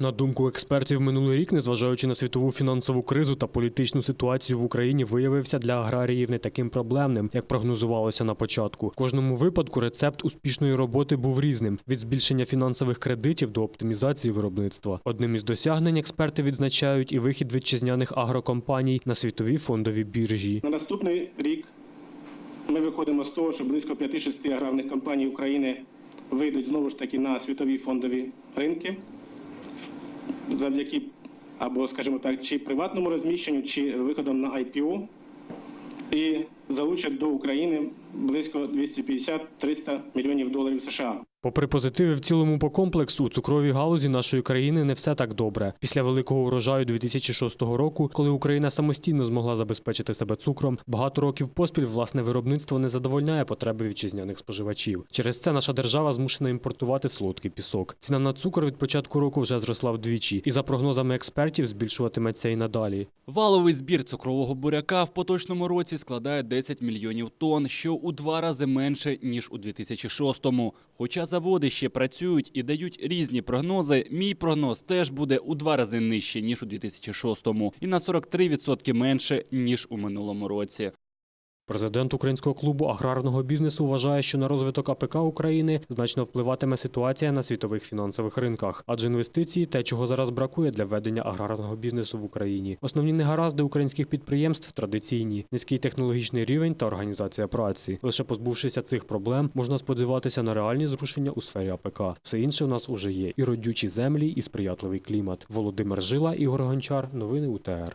На думку експертів, минулий рік, незважаючи на світову фінансову кризу та політичну ситуацію в Україні, виявився для аграріїв не таким проблемним, як прогнозувалося на початку. В кожному випадку рецепт успішної роботи був різним: від збільшення фінансових кредитів до оптимізації виробництва. Одним із досягнень експерти відзначають і вихід вітчизняних агрокомпаній на світові фондові біржі. На наступний рік ми виходимо з того, що близько 5-6 аграрних компаній України вийдуть знову ж таки на світові фондові ринки завдяки або, скажімо так, чи приватному розміщенню, чи виходом на IPO і залучать до України близько 250-300 мільйонів доларів США. Попри позитиви в цілому по комплексу, у цукровій галузі нашої країни не все так добре. Після великого урожаю 2006 року, коли Україна самостійно змогла забезпечити себе цукром, багато років поспіль власне виробництво не задовольняє потреби вітчизняних споживачів. Через це наша держава змушена імпортувати солодкий пісок. Ціна на цукор від початку року вже зросла вдвічі, і за прогнозами експертів збільшуватиметься і надалі. Валовий збір цукрового буряка в поточному році складає 10 мільйонів тонн, що у два рази менше ніж у 2006-му. Хоча заводи ще працюють і дають різні прогнози, мій прогноз теж буде у два рази нижче ніж у 2006-му і на 43% менше ніж у минулому році. Президент українського клубу аграрного бізнесу вважає, що на розвиток АПК України значно впливатиме ситуація на світових фінансових ринках, адже інвестиції те, чого зараз бракує для ведення аграрного бізнесу в Україні. Основні негаразди українських підприємств традиційні, низький технологічний рівень та організація праці. Лише позбувшися цих проблем, можна сподіватися на реальні зрушення у сфері АПК. Все інше у нас уже є: і родючі землі, і сприятливий клімат. Володимир Жила, Ігор Гончар. Новини УТР.